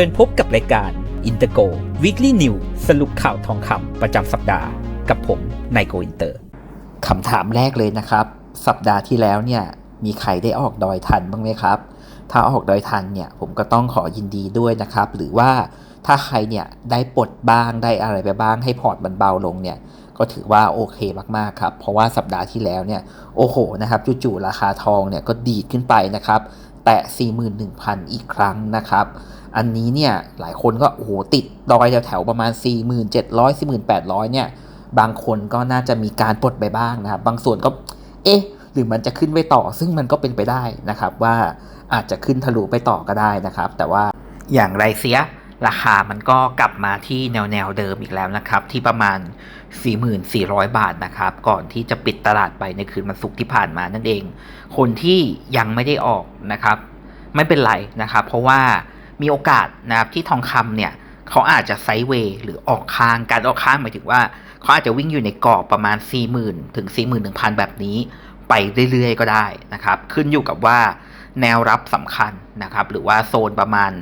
ชิญพบกับรายการ i n t e r g o Weekly News สรุปข่าวทองคำประจำสัปดาห์ กับผมนายโกอินเตอร์คำถามแรกเลยนะครับ สัปดาห์ที่แล้วเนี่ยมีใครได้ออกดอยทันบ้างไหมครับ ถ้าออกดอยทันเนี่ยผมก็ต้องขอยินดีด้วยนะครับ หรือว่าถ้าใครเนี่ยได้ปลดบ้างได้อะไรไปบ้างให้พอร์ตมันเบาลงเนี่ยก็ถือว่าโอเคมากๆครับ เพราะว่าสัปดาห์ที่แล้วเนี่ยโอ้โหนะครับจู่ๆราคาทองเนี่ยก็ดีดขึ้นไปนะครับ แตะ 41,000 อีกครั้งนะครับ อันนี้เนี่ยหลายคนก็โอ้โหติดดอยแถวๆประมาณ 4700 4800 เนี่ย บางคนก็น่าจะมีการปลดไปบ้างนะครับ บางส่วนก็ เอ๊ะ หรือมันจะขึ้นไปต่อ ซึ่งมันก็เป็นไปได้นะครับว่าอาจจะขึ้นทะลุไปต่อก็ได้นะครับ แต่ว่าอย่างไรเสีย ราคามันก็กลับมาที่แนวแนวเดิมอีกแล้วนะครับ ที่ประมาณ 4,400 บาทนะครับ ก่อนที่จะปิดตลาดไปในคืนวันศุกร์ที่ผ่านมานั่นเอง คนที่ยังไม่ได้ออกนะครับ ไม่เป็นไรนะครับ เพราะว่ามีโอกาสนะครับที่ทองคำเนี่ยเขาอาจจะไซด์เวย์หรือออกค้างการออกค้างหมายถึงว่าเขาอาจจะวิ่งอยู่ในกรอบประมาณ 40,000 ถึง 41,000 แบบนี้ ไปเรื่อยๆ ก็ได้นะครับ ขึ้นอยู่กับว่าแนวรับสำคัญนะครับ หรือว่าโซนประมาณ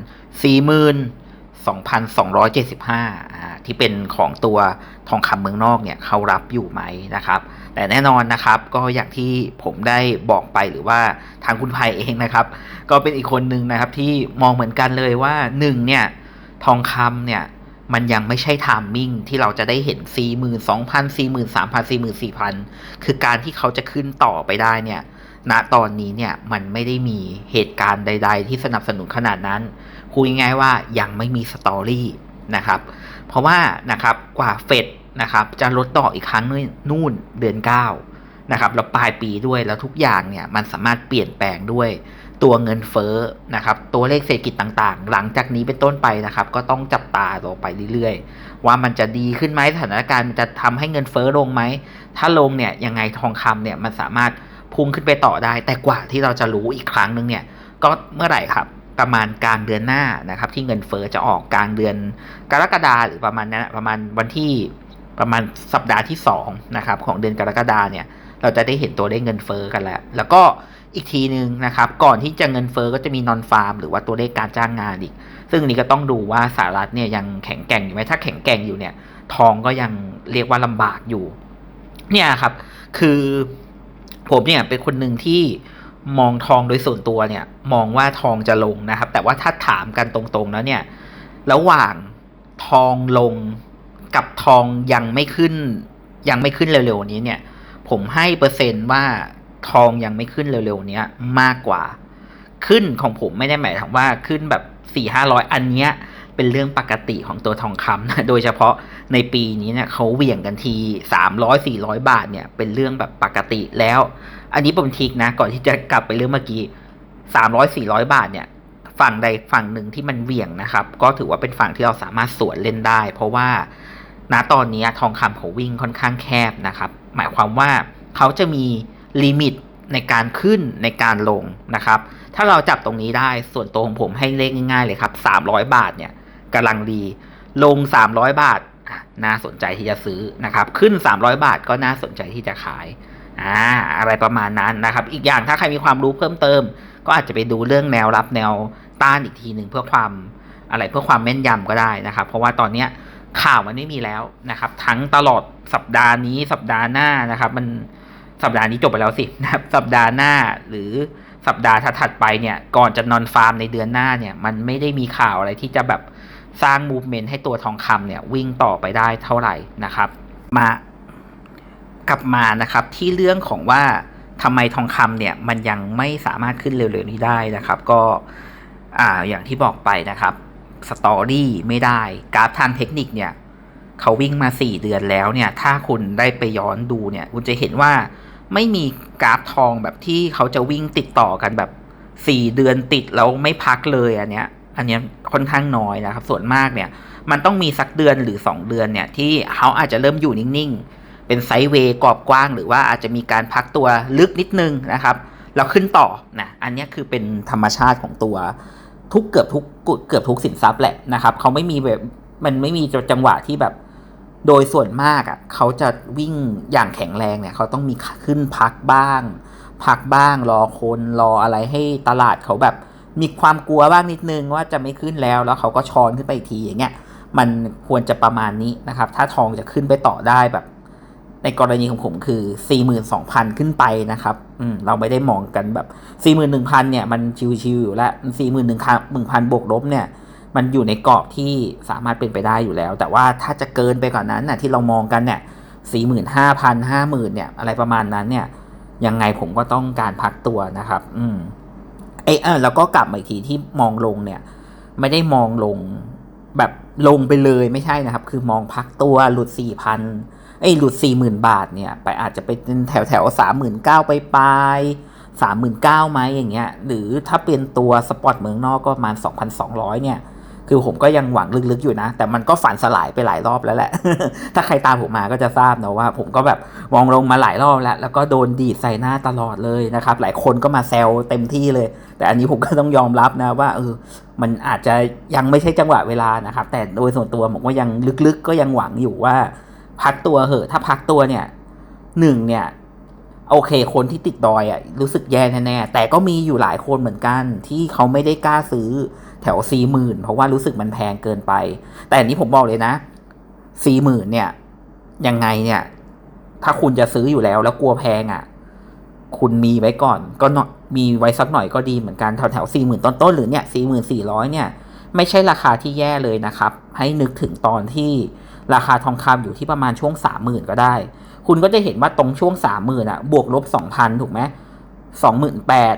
40,000 2,275 ที่เป็นของตัวทองคำเมืองนอกเนี่ยเขารับอยู่ไหมนะครับ แต่แน่นอนนะครับก็อย่างที่ผมได้บอกไปหรือว่าทางคุณภัยเองนะครับ ก็เป็นอีกคนหนึ่งนะครับที่มองเหมือนกันเลยว่า1เนี่ยทองคำเนี่ยมันยังไม่ใช่ไทมมิ่งที่เราจะได้เห็น 4 2 0 0 0 4 3 0 0 0 4 0 0 0 คือการที่เขาจะขึ้นต่อไปได้เนี่ย ณตอนนี้เนี่ยมันไม่ได้มีเหตุการณ์ใด ๆ ที่สนับสนุนขนาดนั้นคุยง่ายว่ายังไม่มีสตอรี่นะครับ เพราะว่านะครับกว่าเฟดนะครับจะลดต่ออีกครั้งนู่นเดือน9นะครับแล้วปลายปีด้วยแล้วทุกอย่างเนี่ยมันสามารถเปลี่ยนแปลงด้วยตัวเงินเฟ้อนะครับตัวเลขเศรษฐกิจต่างๆ หลังจากนี้เป็นต้นไปนะครับ ก็ต้องจับตาต่อไปเรื่อยๆ ว่ามันจะดีขึ้นไหมสถานการณ์มันจะทำให้เงินเฟ้อลงไหม ถ้าลงเนี่ยยังไงทองคำเนี่ยมันสามารถ พุ่งขึ้นไปต่อได้ แต่กว่าที่เราจะรู้อีกครั้งหนึ่งเนี่ยก็เมื่อไหร่ครับประมาณกลางเดือนหน้านะครับ ที่เงินเฟ้อจะออกกลางเดือน กรกฎาหรือประมาณนั้นประมาณวันที่ประมาณสัปดาห์ที่2นะครับของเดือนกรกฎาเนี่ยเราจะได้เห็นตัวเลขเงินเฟ้อกันแล้ว แล้วก็อีกทีหนึ่งนะครับ ก่อนที่จะเงินเฟ้อก็จะมีนอนฟาร์มหรือว่าตัวเลขการจ้างงานอีก ซึ่งนี้ก็ต้องดูว่าสหรัฐเนี่ยยังแข็งแกร่งอยู่ไหมถ้าแข็งแกร่งอยู่เนี่ย ทองก็ยังเรียกว่าลำบากอยู่ เนี่ยครับ คือ ผมเนี่ยเป็นคนหนึ่งที่มองทองโดยส่วนตัวเนี่ย มองว่าทองจะลงนะครับ แต่ว่าถ้าถามกันตรงๆแล้วเนี่ย ระหว่างทองลงกับทองยังไม่ขึ้น ยังไม่ขึ้นเร็วๆนี้เนี่ย ผมให้เปอร์เซ็นต์ว่าทองยังไม่ขึ้นเร็วๆนี้มากกว่า ขึ้นของผมไม่ได้หมายถึงว่าขึ้นแบบสี่ห้าร้อยอันเนี้ย เป็นเรื่องปกติของตัวทองคำนะ โดยเฉพาะในปีนี้เนี่ยเขาเหวี่ยงกันทีสามร้อยสี่ร้อยบาทเนี่ยเป็นเรื่องแบบปกติแล้ว อันนี้ผมทิกนะ ก่อนที่จะกลับไปเรื่องเมื่อกี้สามร้อยสี่ร้อยบาทเนี่ยฝั่งใดฝั่งหนึ่งที่มันเหวี่ยงนะครับ ก็ถือว่าเป็นฝั่งที่เราสามารถสวนเล่นได้ เพราะว่าณตอนนี้ทองคำเขาวิ่งค่อนข้างแคบนะครับ หมายความว่าเขาจะมีลิมิตในการขึ้นในการลงนะครับ ถ้าเราจับตรงนี้ได้ส่วนตัวของผมให้เลขง่ายๆเลยครับ300 บาทเนี่ย กำลังดี ลง 300 บาทน่าสนใจที่จะซื้อนะครับ ขึ้น 300 บาทก็น่าสนใจที่จะขายอ่าอะไรประมาณนั้นนะครับ อีกอย่างถ้าใครมีความรู้เพิ่มเติม ก็อาจจะไปดูเรื่องแนวรับแนวต้านอีกทีหนึ่งเพื่อความอะไรเพื่อความแม่นยำก็ได้นะครับ เพราะว่าตอนเนี้ยข่าวมันไม่มีแล้วนะครับ ทั้งตลอดสัปดาห์นี้สัปดาห์หน้านะครับ มันสัปดาห์นี้จบไปแล้วสินะครับ สัปดาห์หน้าหรือสัปดาห์ถัดไปเนี่ย ก่อนจะนอนฟาร์มในเดือนหน้าเนี่ย มันไม่ได้มีข่าวอะไรที่จะแบบ สร้างมูฟเมนต์ให้ตัวทองคำเนี่ยวิ่งต่อไปได้เท่าไหร่นะครับ มากลับมานะครับที่เรื่องของว่าทำไมทองคำเนี่ยมันยังไม่สามารถขึ้นเร็วๆนี้ได้นะครับ ก็อ่าอย่างที่บอกไปนะครับสตอรี่ไม่ได้กราฟทางเทคนิคเนี่ยเขาวิ่งมา 4 เดือนแล้วเนี่ย ถ้าคุณได้ไปย้อนดูเนี่ย คุณจะเห็นว่าไม่มีกราฟทองแบบที่เขาจะวิ่งติดต่อกันแบบ 4 เดือนติดแล้วไม่พักเลยอันเนี้ย อันนี้ค่อนข้างน้อยนะครับ ส่วนมากเนี่ย มันต้องมีสักเดือนหรือ 2 เดือนเนี่ย ที่เขาอาจจะเริ่มอยู่นิ่งๆ เป็นไซด์เวย์กรอบกว้าง หรือว่าอาจจะมีการพักตัวลึกนิดนึงนะครับแล้วขึ้นต่อนะอันนี้คือเป็นธรรมชาติของตัวทุกเกือบทุกเกือบทุกสินทรัพย์แหละนะครับเขาไม่มีแบบมันไม่มีจังหวะที่แบบโดยส่วนมากอะเขาจะวิ่งอย่างแข็งแรงเนี่ยเขาต้องมีขึ้นพักบ้าง พักบ้างรอคนรออะไรให้ตลาดเขาแบบ มีความกลัวบ้างนิดนึงว่าจะไม่ขึ้นแล้ว แล้วเขาก็ช้อนขึ้นไปอีกทีอย่างเงี้ยมันควรจะประมาณนี้นะครับ ถ้าทองจะขึ้นไปต่อได้แบบ ในกรณีของผมคือ 42,000 ขึ้นไปนะครับอืมเราไม่ได้มองกันแบบ 41,000 เนี่ย มันชิวๆอยู่แล้ว 41,000บวกลบเนี่ย มันอยู่ในกรอบที่สามารถเป็นไปได้อยู่แล้ว แต่ว่าถ้าจะเกินไปกว่านนั้นน่ะที่เรามองกันเนี่ย45,000 50,000เนี่ย อะไรประมาณนั้นเนี่ย ยังไงผมก็ต้องการพักตัวนะครับ อืม เออแล้วก็กลับมาอีกทีที่มองลงเนี่ย ไม่ได้มองลงแบบลงไปเลยไม่ใช่นะครับ คือมองพักตัวหลุดสี่พันเอ้หลุดสี่หมื่นบาทเนี่ย ไปอาจจะไปเป็นแถวแถวสามหมื่นเก้าไปปลายสามหมื่นเก้าไหมอย่างเงี้ย หรือถ้าเป็นตัวสปอร์ตเมืองนอกก็ประมาณสองพันสองร้อยเนี่ย คือผมก็ยังหวังลึกๆอยู่นะ แต่มันก็ฝันสลายไปหลายรอบแล้วแหละ ถ้าใครตามผมมาก็จะทราบนะว่า ผมก็แบบมองลงมาหลายรอบแล้ว แล้วก็โดนดีดใส่หน้าตลอดเลยนะครับ หลายคนก็มาแซวเต็มที่เลย แต่อันนี้ผมก็ต้องยอมรับนะว่าเออมันอาจจะยังไม่ใช่จังหวะเวลานะครับ แต่โดยส่วนตัวผมก็ยังลึกๆ ก็ยังหวังอยู่ว่า พักตัวเหอะ ถ้าพักตัวเนี่ยหนึ่งเนี่ยโอเค คนที่ติดดอยอะรู้สึกแย่แน่แต่ก็มีอยู่หลายคนเหมือนกันที่เขาไม่ได้กล้าซื้อ แถวสี่หมื่นเพราะว่ารู้สึกมันแพงเกินไป แต่อันนี้ผมบอกเลยนะสี่หมื่นเนี่ยยังไงเนี่ย ถ้าคุณจะซื้ออยู่แล้วแล้วกลัวแพงอะ คุณมีไว้ก่อน ก็มีไว้สักหน่อยก็ดีเหมือนกันแถวแถวสี่หมื่นต้นๆหรือเนี่ยสี่หมื่นสี่ร้อยเนี่ย ไม่ใช่ราคาที่แย่เลยนะครับ ให้นึกถึงตอนที่ราคาทองคำอยู่ที่ประมาณช่วงสามหมื่นก็ได้ คุณก็จะเห็นว่าตรงช่วงสามหมื่นอะ บวกลบสองพันถูกไหมสองหมื่นแปด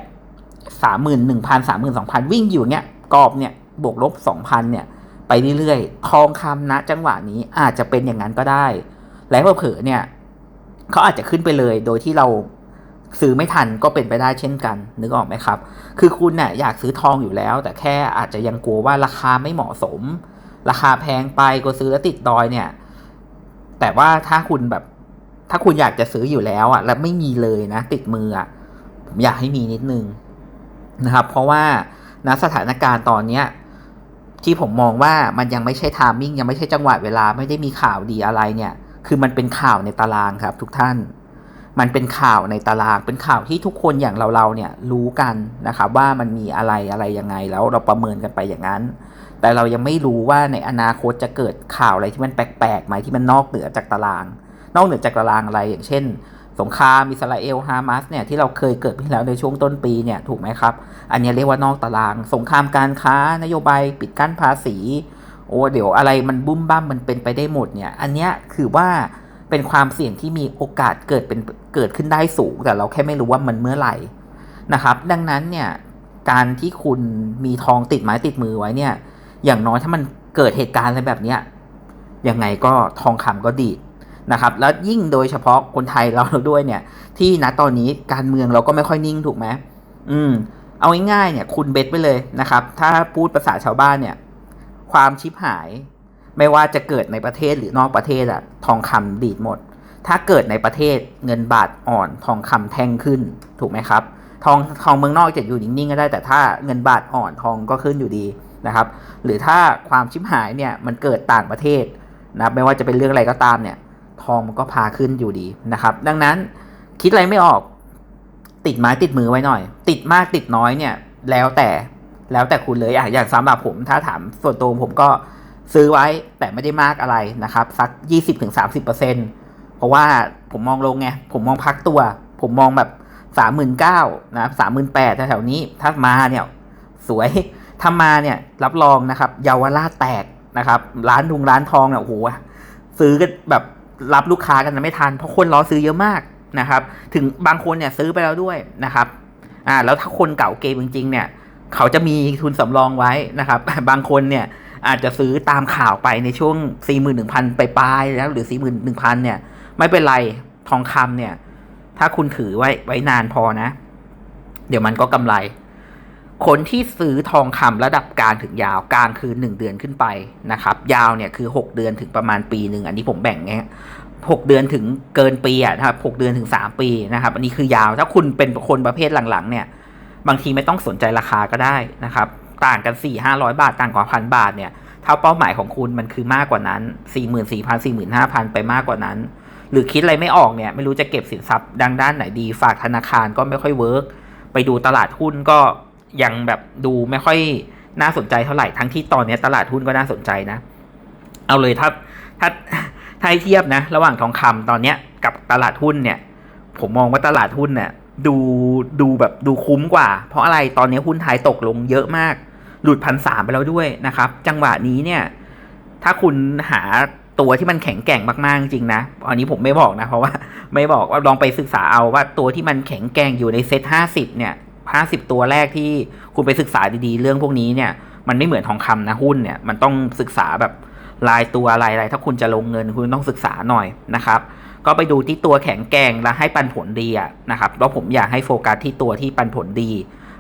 สามหมื่นหนึ่งพันสามหมื่นสองพันวิ่งอยู่เนี่ย กรอบเนี่ยบวกลบสองพันเนี่ยไปเรื่อยๆทองคำณจังหวะนี้อาจจะเป็นอย่างนั้นก็ได้ และเผลอเนี่ยเขาอาจจะขึ้นไปเลยโดยที่เราซื้อไม่ทันก็เป็นไปได้เช่นกันนึกออกไหมครับ คือคุณเนี่ยอยากซื้อทองอยู่แล้ว แต่แค่อาจจะยังกลัวว่าราคาไม่เหมาะสม ราคาแพงไปก็ซื้อแล้วติดดอยเนี่ย แต่ว่าถ้าคุณแบบ ถ้าคุณอยากจะซื้ออยู่แล้วอะ แล้วไม่มีเลยนะ ติดมืออะผมอยากให้มีนิดนึงนะครับ เพราะว่า ณสถานการณ์ตอนเนี้ยที่ผมมองว่ามันยังไม่ใช่ทามมิ่งยังไม่ใช่จังหวะเวลาไม่ได้มีข่าวดีอะไรเนี่ย คือมันเป็นข่าวในตารางครับ ทุกท่าน มันเป็นข่าวในตาราง เป็นข่าวที่ทุกคนอย่างเราๆเนี่ยรู้กันนะครับว่ามันมีอะไรอะไรยังไงแล้วเราประเมินกันไปอย่างนั้น แต่เรายังไม่รู้ว่าในอนาคตจะเกิดข่าวอะไรที่มันแปลกๆไหมที่มันนอกเหนือจากตาราง นอกเหนือจากตารางอะไรอย่างเช่น สงครามอิสราเอลฮามาสเนี่ยที่เราเคยเกิดขึ้นแล้วในช่วงต้นปีเนี่ยถูกไหมครับ อันนี้เรียกว่านอกตาราง สงครามการค้านโยบายปิดกั้นภาษีโอ้เดี๋ยวอะไรมันบุ้มบ้ามมันเป็นไปได้หมดเนี่ย อันนี้คือว่าเป็นความเสี่ยงที่มีโอกาสเกิดเป็นเกิดขึ้นได้สูง แต่เราแค่ไม่รู้ว่ามันเมื่อไหร่นะครับ ดังนั้นเนี่ยการที่คุณมีทองติดไม้ติดมือไว้เนี่ย อย่างน้อยถ้ามันเกิดเหตุการณ์อะไรแบบเนี้ยยังไงก็ทองคำก็ดีด นะครับแล้วยิ่งโดยเฉพาะคนไทยเราด้วยเนี่ย ที่ณตอนนี้การเมืองเราก็ไม่ค่อยนิ่งถูกไหมอืม เอาง่ายๆเนี่ยคุณเบ็ดไปเลยนะครับ ถ้าพูดภาษาชาวบ้านเนี่ย ความชิบหาย ไม่ว่าจะเกิดในประเทศหรือนอกประเทศอะทองคำดีดหมด ถ้าเกิดในประเทศเงินบาทอ่อนทองคำแท่งขึ้นถูกไหมครับ ทองทองเมืองนอกจะอยู่นิ่งๆก็ได้ แต่ถ้าเงินบาทอ่อนทองก็ขึ้นอยู่ดีนะครับหรือถ้าความชิบหายเนี่ยมันเกิดต่างประเทศนะไม่ว่าจะเป็นเรื่องอะไรก็ตามเนี่ย ทองมันก็พาขึ้นอยู่ดีนะครับ ดังนั้นคิดอะไรไม่ออก ติดไม้ติดมือไว้หน่อย ติดมากติดน้อยเนี่ย แล้วแต่แล้วแต่คุณเลยอะอย่างสำหรับผมถ้าถามส่วนตัวผมก็ซื้อไว้แต่ไม่ได้มากอะไรนะครับ สักยี่สิบถึงสามสิบเปอร์เซ็นเพราะว่าผมมองลงไง ผมมองพักตัว ผมมองแบบสามหมื่นเก้านะสามหมื่นแปดแถวๆนี้ ถ้ามาเนี่ย สวยถ้ามาเนี่ยรับรองนะครับ เยาวราชแตกนะครับ ร้านทุงร้านทองเนี่ยโอ้โหซื้อกันแบบ รับลูกค้ากันไม่ทันเพราะคนรอซื้อเยอะมากนะครับ ถึงบางคนเนี่ยซื้อไปแล้วด้วยนะครับอ่าแล้วถ้าคนเก่าเกมจริงๆเนี่ย เขาจะมีทุนสำรองไว้นะครับ บางคนเนี่ยอาจจะซื้อตามข่าวไปในช่วง 41,000 ไปปลายแล้วหรือ 41,000 เนี่ย ไม่เป็นไรทองคำเนี่ย ถ้าคุณถือไว้ไว้นานพอนะ เดี๋ยวมันก็กำไร คนที่ซื้อทองคำระดับกลางถึงยาวกลางคือ 1 เดือนขึ้นไปนะครับ ยาวเนี่ยคือ 6 เดือนถึงประมาณปีหนึ่งอันนี้ผมแบ่งเงี้ยหกเดือนถึงเกินปีอะนะครับหกเดือนถึงสามปีนะครับ อันนี้คือยาวถ้าคุณเป็นคนประเภทหลังๆ เนี่ย บางทีไม่ต้องสนใจราคาก็ได้นะครับ ต่างกันสี่ห้าร้อยบาท ต่างกว่าพันบาทเนี่ยถ้าเป้าหมายของคุณมันคือมากกว่านั้นสี่หมื่นสี่พันสี่หมื่นห้าพันไปมากกว่านั้น หรือคิดอะไรไม่ออกเนี่ย ไม่รู้จะเก็บสินทรัพย์ดังด้านไหนดี ฝากธนาคารก็ไม่ค่อยเวิร์กไปดูตลาดหุ้นก็ ยังแบบดูไม่ค่อยน่าสนใจเท่าไหร่ทั้งที่ตอนนี้ตลาดหุ้นก็น่าสนใจนะ เอาเลยถ้าถ้าถ้าให้เทียบนะ ระหว่างทองคำตอนเนี้ยกับตลาดหุ้นเนี่ย ผมมองว่าตลาดหุ้นเนี่ยดูดูแบบดูคุ้มกว่า เพราะอะไรตอนนี้หุ้นไทยตกลงเยอะมาก หลุดพันสามไปแล้วด้วยนะครับ จังหวะนี้เนี่ย ถ้าคุณหาตัวที่มันแข็งแกร่งมากๆจริงนะ อันนี้ผมไม่บอกนะ เพราะว่าไม่บอกว่าลองไปศึกษาเอาว่าตัวที่มันแข็งแกร่งอยู่ในเซ็ตห้าสิบเนี่ย ห้าสิบตัวแรกที่คุณไปศึกษาดีๆ เรื่องพวกนี้เนี่ย มันไม่เหมือนทองคำนะหุ้นเนี่ย มันต้องศึกษาแบบรายตัวอะไรอะไร ถ้าคุณจะลงเงินคุณต้องศึกษาหน่อยนะครับ ก็ไปดูที่ตัวแข็งแกร่งและให้ปันผลดีอะนะครับแล้วผมอยากให้โฟกัสที่ตัวที่ปันผลดี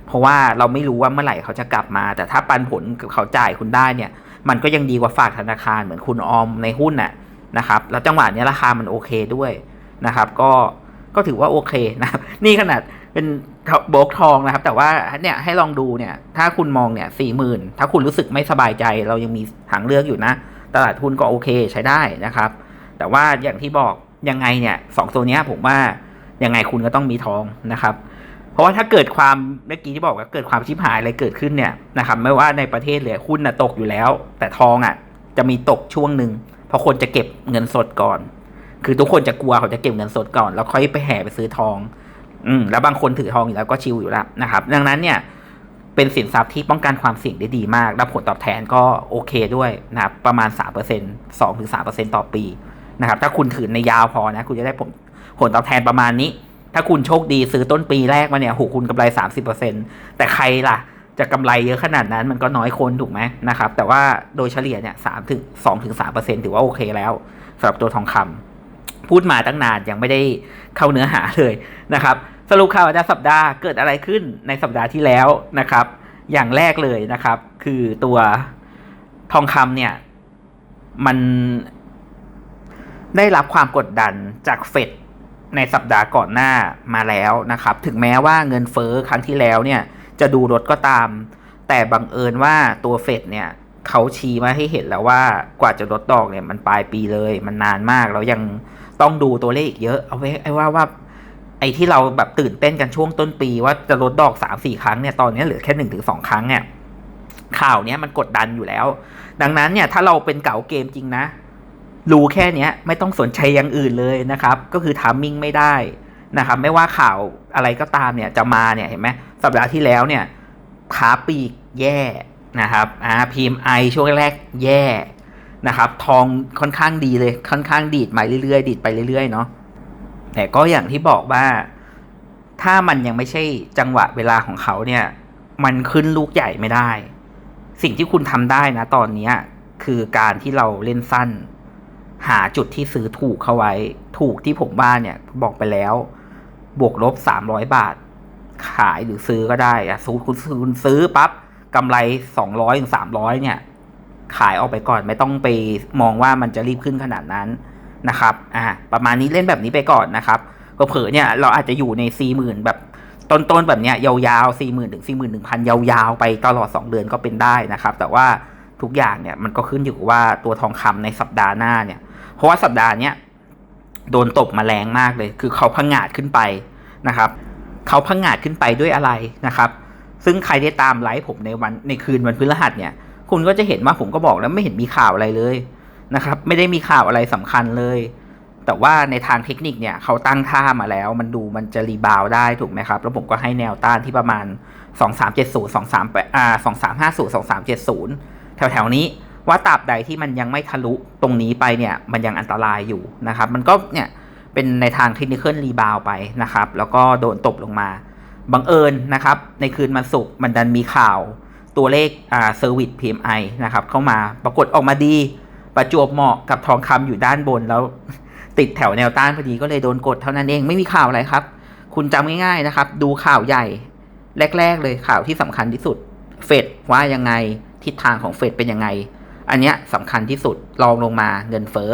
เพราะว่าเราไม่รู้ว่าเมื่อไหร่เขาจะกลับมา แต่ถ้าปันผลเขาจ่ายคุณได้เนี่ย มันก็ยังดีกว่าฝากธนาคารเหมือนคุณออมในหุ้นน่ะนะครับ แล้วจังหวะนี้ราคามันโอเคด้วยนะครับ ก็ก็ถือว่าโอเคนะนี่ขนาด เป็นโบกทองนะครับ แต่ว่าเนี่ยให้ลองดูเนี่ย ถ้าคุณมองเนี่ยสี่หมื่นถ้าคุณรู้สึกไม่สบายใจ เรายังมีทางเลือกอยู่นะ ตลาดหุ้นก็โอเคใช้ได้นะครับ แต่ว่าอย่างที่บอกยังไงเนี่ยสองตัวเนี้ยผมว่ายังไงคุณก็ต้องมีทองนะครับ เพราะว่าถ้าเกิดความเมื่อกี้ที่บอกว่าเกิดความชิบหายอะไรเกิดขึ้นเนี่ยนะครับไม่ว่าในประเทศเลยหุ้นน่ะตกอยู่แล้ว แต่ทองอะ จะมีตกช่วงหนึ่งเพราะคนจะเก็บเงินสดก่อน คือทุกคนจะกลัวเขาจะเก็บเงินสดก่อน แล้วค่อยไปแห่ไปซื้อทอง อืมแล้วบางคนถือทองอยู่แล้วก็ชิลอยู่แล้วนะครับ ดังนั้นเนี่ย เป็นสินทรัพย์ที่ป้องกันความเสี่ยงได้ดีมาก และผลตอบแทนก็โอเคด้วยนะครับ ประมาณ 3% 2ถึง3%ต่อปีนะครับ ถ้าคุณถือในยาวพอนะ คุณจะได้ผลผลตอบแทนประมาณนี้ ถ้าคุณโชคดีซื้อต้นปีแรกมาเนี่ยโหคุณกำไร 30%แต่ใครล่ะจะกำไรเยอะขนาดนั้นมันก็น้อยคนถูกไหมนะครับ แต่ว่าโดยเฉลี่ยเนี่ยสามถึงสองถึงสามเปอร์เซ็นถือว่าโอเคแล้วสำหรับตัวทองคำ พูดมาตั้งนานยังไม่ได้เข้าเนื้อหาเลยนะครับ สรุปข่าวประจำสัปดาห์เกิดอะไรขึ้นในสัปดาห์ที่แล้วนะครับ อย่างแรกเลยนะครับ คือตัวทองคำเนี่ย มันได้รับความกดดันจากเฟดในสัปดาห์ก่อนหน้ามาแล้วนะครับ ถึงแม้ว่าเงินเฟ้อครั้งที่แล้วเนี่ย จะดูลดก็ตาม แต่บังเอิญว่าตัวเฟดเนี่ยเขาชี้มาให้เห็นแล้วว่ากว่าจะลดดอกเนี่ยมันปลายปีเลย มันนานมากแล้วยัง ต้องดูตัวเลขอีกเยอะเอาไว้ไอ้ว่าว่า ไอ้ที่เราแบบตื่นเต้นกันช่วงต้นปีว่าจะลดดอกสามสี่ครั้งเนี่ยตอนนี้เหลือแค่หนึ่งถึงสองครั้งเนี่ยข่าวเนี้ยมันกดดันอยู่แล้ว ดังนั้นเนี่ยถ้าเราเป็นเก่าเกมจริงนะ รู้แค่เนี้ยไม่ต้องสนใจอย่างอื่นเลยนะครับ ก็คือทามมิ่งไม่ได้นะครับไม่ว่าข่าวอะไรก็ตามเนี่ยจะมาเนี่ยเห็นไหมสัปดาห์ที่แล้วเนี่ยขาปีกแย่นะครับอ่า PMI ช่วงแรกแย่ นะครับ ทองค่อนข้างดีเลยค่อนข้างดีดไปเรื่อยๆดีดไปเรื่อยๆเนาะแต่ก็อย่างที่บอกว่า ถ้ามันยังไม่ใช่จังหวะเวลาของเขาเนี่ย มันขึ้นลูกใหญ่ไม่ได้ สิ่งที่คุณทำได้นะตอนเนี้ยคือการที่เราเล่นสั้น หาจุดที่ซื้อถูกเข้าไว้ ถูกที่ผมว่าเนี่ยบอกไปแล้ว บวกลบสามร้อยบาท ขายหรือซื้อก็ได้อะสูคุณคุณซื้อปั๊บกำไรสองร้อยถึงสามร้อยเนี่ย ขายออกไปก่อน ไม่ต้องไปมองว่ามันจะรีบขึ้นขนาดนั้นนะครับอ่าประมาณนี้เล่นแบบนี้ไปก่อนนะครับก็เผลอเนี่ยเราอาจจะอยู่ในสี่หมื่นแบบต้นๆแบบเนี้ยยาวๆสี่หมื่นถึงสี่หมื่นหนึ่งพันยาวๆ ไปตลอดสองเดือนก็เป็นได้นะครับ แต่ว่าทุกอย่างเนี่ยมันก็ขึ้นอยู่ว่าตัวทองคำในสัปดาห์หน้าเนี่ย เพราะว่าสัปดาห์เนี้ยโดนตบมาแรงมากเลย คือเขาพังงาดขึ้นไปนะครับ เขาพังงาดขึ้นไปด้วยอะไรนะครับ ซึ่งใครได้ตามไลฟ์ผมในวันในคืนวันพฤหัสเนี่ย คุณก็จะเห็นว่าผมก็บอกแล้วไม่เห็นมีข่าวอะไรเลยนะครับ ไม่ได้มีข่าวอะไรสำคัญเลย แต่ว่าในทางเทคนิคเนี่ยเขาตั้งท่ามาแล้ว มันดูมันจะรีบาวได้ถูกไหมครับ แล้วผมก็ให้แนวต้านที่ประมาณ 2 3 7 0 2 3อ่า2 3 5 0 2 3 7 0 แถวๆนี้ว่าตราบใดที่มันยังไม่ทะลุตรงนี้ไปเนี่ย มันยังอันตรายอยู่นะครับ มันก็เนี่ยเป็นในทางเทคนิครีบาวไปนะครับ แล้วก็โดนตบลงมาบังเอิญนะครับ ในคืนวันศุกร์มันดันมีข่าว ตัวเลขอ่าเซอร์วิส PMI นะครับเข้ามาปรากฏออกมาดีประจวบเหมาะกับทองคำอยู่ด้านบนแล้วติดแถวแนวต้านพอดีก็เลยโดนกดเท่านั้นเองไม่มีข่าวอะไรครับ คุณจำง่ายๆนะครับ ดูข่าวใหญ่ แรก ๆ เลยข่าวที่สำคัญที่สุด เฟดว่ายังไงทิศทางของเฟดเป็นยังไง อันเนี้ยสำคัญที่สุดรองลงมาเงินเฟ้อ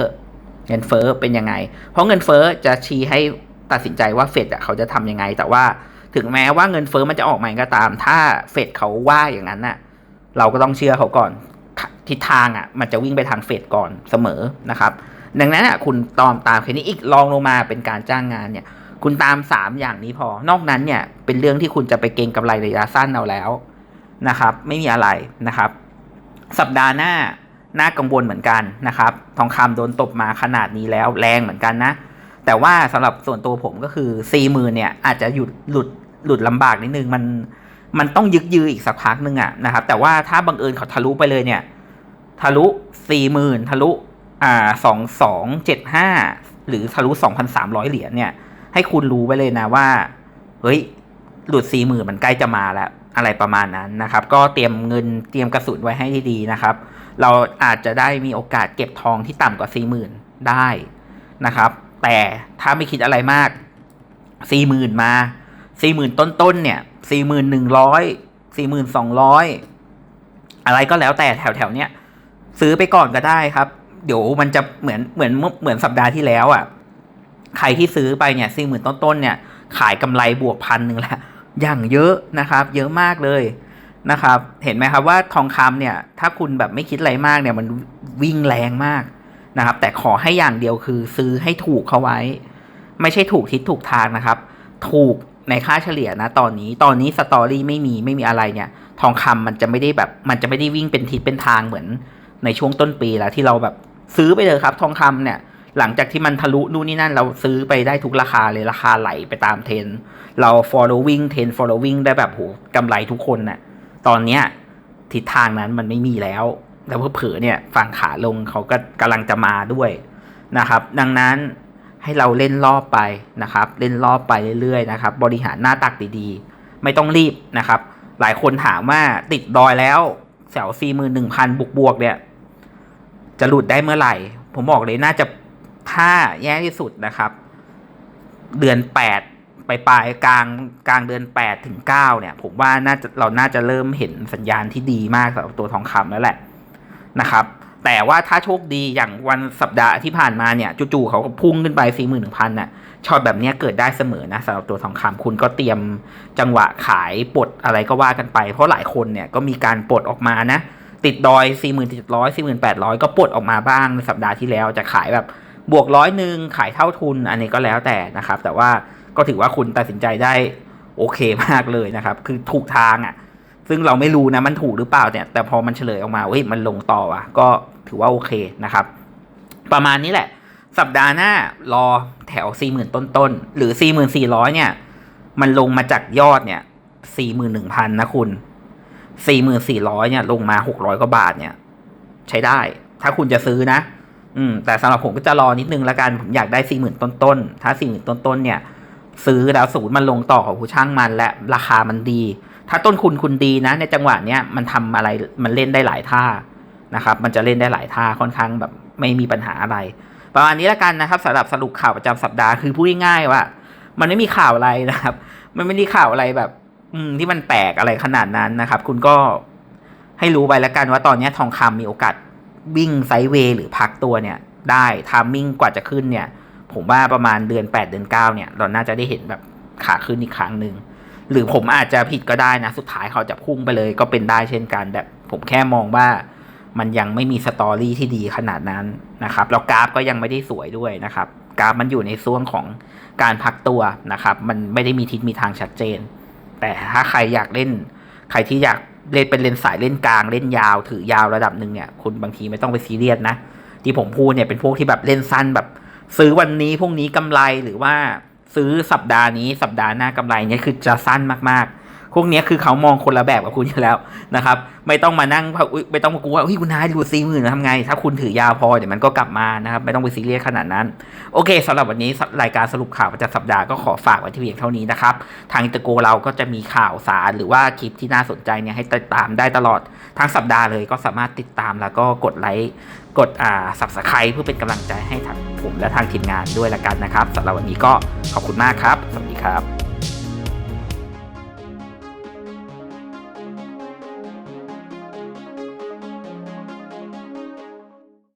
เงินเฟ้อเป็นยังไง เพราะเงินเฟ้อจะชี้ให้ตัดสินใจว่าเฟดเขาจะทำยังไง แต่ว่า ถึงแม้ว่าเงินเฟ้อมันจะออกมาก็ตาม ถ้าเฟดเขาว่าอย่างนั้นน่ะ เราก็ต้องเชื่อเขาก่อน ทิศทางอะ มันจะวิ่งไปทางเฟดก่อนเสมอนะครับ ดังนั้นอะคุณตอมตามแค่นี้อีกลองลงมาเป็นการจ้างงานเนี่ย คุณตามสามอย่างนี้พอ นอกนั้นเนี่ยเป็นเรื่องที่คุณจะไปเก็งกำไรระยะสั้นเอาแล้วนะครับ ไม่มีอะไรนะครับ สัปดาห์หน้าน่ากังวลเหมือนกันนะครับ ทองคำโดนตบมาขนาดนี้แล้วแรงเหมือนกันนะแต่ว่าสำหรับส่วนตัวผมก็คือสี่หมื่นเนี่ยอาจจะหยุดหลุด หลุดลำบากนิดนึงมันมันต้องยึกยืออีกสักพักนึงอะนะครับ แต่ว่าถ้าบังเอิญเขาทะลุไปเลยเนี่ย ทะลุสี่หมื่นทะลุอ่าสองสองเจ็ดห้าหรือทะลุสองพันสามร้อยเหรียญเนี่ย ให้คุณรู้ไว้เลยนะว่า เฮ้ย หลุดสี่หมื่นมันใกล้จะมาแล้ว อะไรประมาณนั้นนะครับ ก็เตรียมเงินเตรียมกระสุนไว้ให้ดีๆนะครับ เราอาจจะได้มีโอกาสเก็บทองที่ต่ำกว่าสี่หมื่นได้นะครับ แต่ถ้าไม่คิดอะไรมากสี่หมื่นมา สี่หมื่นต้นๆเนี่ยสี่หมื่นหนึ่งร้อยสี่หมื่นสองร้อยอะไรก็แล้วแต่แถวๆเนี้ยซื้อไปก่อนก็ได้ครับ เดี๋ยวมันจะเหมือนเหมือนเหมือนสัปดาห์ที่แล้วอะใครที่ซื้อไปเนี่ยสี่หมื่นต้นๆเนี่ย ขายกำไรบวกพันหนึ่งแล้วอย่างเยอะนะครับ เยอะมากเลยนะครับ เห็นไหมครับว่าทองคำเนี่ย ถ้าคุณแบบไม่คิดอะไรมากเนี่ย มันวิ่งแรงมากนะครับ แต่ขอให้อย่างเดียวคือซื้อให้ถูกเขาไว้ ไม่ใช่ถูกทิศถูกทางนะครับ ถูก ในค่าเฉลี่ยนะ ตอนนี้ตอนนี้สตอรี่ไม่มีไม่มีอะไรเนี่ย ทองคำมันจะไม่ได้แบบ มันจะไม่ได้วิ่งเป็นทิศเป็นทางเหมือนในช่วงต้นปีแล้วที่เราแบบซื้อไปเลยครับ ทองคำเนี่ย หลังจากที่มันทะลุนู่นนี่นั่น เราซื้อไปได้ทุกราคาเลยราคาไหลไปตามเทรนเรา following เทรน following ได้แบบโหกำไรทุกคนน่ะตอนเนี้ยทิศทางนั้นมันไม่มีแล้ว แล้วเผลอๆเนี่ยฝั่งขาลงเขาก็กำลังจะมาด้วยนะครับ ดังนั้น ให้เราเล่นรอบไปนะครับ เล่นรอบไปเรื่อยๆนะครับ บริหารหน้าตักดีๆ ไม่ต้องรีบนะครับ หลายคนถามว่าติดดอยแล้วแถวสี่หมื่นหนึ่งพันบวกๆเนี่ย จะหลุดได้เมื่อไหร่ ผมบอกเลยน่าจะถ้าแย่ที่สุดนะครับ เดือนแปดไปปลายกลางกลางเดือนแปดถึงเก้าเนี่ย ผมว่าน่าจะเราน่าจะเริ่มเห็นสัญญาณที่ดีมากสำหรับตัวทองคำแล้วแหละนะครับ แต่ว่าถ้าโชคดีอย่างวันสัปดาห์ที่ผ่านมาเนี่ยจู่ๆเขาก็พุ่งขึ้นไปสี่หมื่นหนึ่งพันน่ะช็อตแบบนี้เกิดได้เสมอนะสำหรับตัวทองคำคุณก็เตรียมจังหวะขายปลดอะไรก็ว่ากันไป เพราะหลายคนเนี่ยก็มีการปลดออกมานะ ติดดอย 4,700 4,800 ก็ปลดออกมาบ้างในสัปดาห์ที่แล้วจะขายแบบบวกร้อยหนึ่งขายเท่าทุนอันนี้ก็แล้วแต่นะครับ แต่ว่าก็ถือว่าคุณตัดสินใจได้โอเคมากเลยนะครับ คือถูกทางอะ่ะซึ่งเราไม่รู้นะมันถูกหรือเปล่าเนี่ย แต่พอมันเฉลยออกมาเฮ้ยมันลงต่ออะ ก็ ถือว่าโอเคนะครับ ประมาณนี้แหละ สัปดาห์หน้ารอแถว 40,000 ต้นๆหรือ 4,400 เนี่ย มันลงมาจากยอดเนี่ย 41,000 นะคุณสี่หมื่นสี่ร้อยเนี่ย ลงมาหกร้อยกว่าบาทเนี่ย ใช้ได้ ถ้าคุณจะซื้อนะ อืม แต่สำหรับผมก็จะรอนิดนึงละกัน ผมอยากได้สี่หมื่นต้นๆถ้าสี่หมื่นต้นๆเนี่ย ซื้อแล้วสูตรมันลงต่อของผู้ช่างมันและราคามันดี ถ้าต้นคุณคุณดีนะ ในจังหวะเนี้ยมันทำอะไรมันเล่นได้หลายท่า นะครับมันจะเล่นได้หลายท่าค่อนข้างแบบไม่มีปัญหาอะไร ประมาณนี้ละกันนะครับสำหรับสรุปข่าวประจำสัปดาห์คือพูดง่ายๆว่า มันไม่มีข่าวอะไรนะครับ มันไม่ได้ข่าวอะไรแบบ อืมที่มันแปลกอะไรขนาดนั้นนะครับ คุณก็ให้รู้ไปแล้วกันว่าตอนนี้ทองคำมีโอกาสวิ่งไซด์เวย์หรือพักตัวเนี่ย ได้ทามมิ่งกว่าจะขึ้นเนี่ย ผมว่าประมาณเดือน 8 เดือน 9 เนี่ย เราน่าจะได้เห็นแบบขาขึ้นอีกครั้งหนึ่งหรือผมอาจจะผิดก็ได้นะ สุดท้ายเขาจะพุ่งไปเลยก็เป็นได้เช่นกันแต่ผมแค่มองว่า มันยังไม่มีสตอรี่ที่ดีขนาดนั้นนะครับแล้วกราฟก็ยังไม่ได้สวยด้วยนะครับ กราฟมันอยู่ในช่วงของการพักตัวนะครับ มันไม่ได้มีทิศมีทางชัดเจน แต่ถ้าใครอยากเล่น ใครที่อยากเล่นเป็นเลนสายเล่นกลางเล่นยาวถือยาวระดับหนึ่งเนี่ย คุณบางทีไม่ต้องไปซีเรียสนะ ที่ผมพูดเนี่ยเป็นพวกที่แบบเล่นสั้นแบบ ซื้อวันนี้พรุ่งนี้กำไรหรือว่าซื้อสัปดาห์นี้สัปดาห์หน้ากำไรเนี่ยคือจะสั้นมากๆ พวกนี้คือเขามองคนละแบบกับคุณอยู่แล้วนะครับ ไม่ต้องมานั่งไม่ต้องมากลัวว่าเฮ้ยคุณนายดูซีหมื่นทำไง ถ้าคุณถือยาวพอเดี๋ยวมันก็กลับมานะครับ ไม่ต้องไปซีเรียสขนาดนั้น โอเคสำหรับวันนี้รายการสรุปข่าวประจำสัปดาห์ก็ขอฝากไว้ที่เพียงเท่านี้นะครับ ทางอินเตอร์โกเราก็จะมีข่าวสารหรือว่าคลิปที่น่าสนใจเนี่ยให้ติดตามได้ตลอดทั้งสัปดาห์เลยก็สามารถติดตามแล้วก็กดไลค์กดอ่า subscribe เพื่อเป็นกำลังใจให้ทางผมและทางทีมงานด้วยละกันนะครับสำหรับวันนี้ก็ขอบคุณมากครับ สวัสดีครับ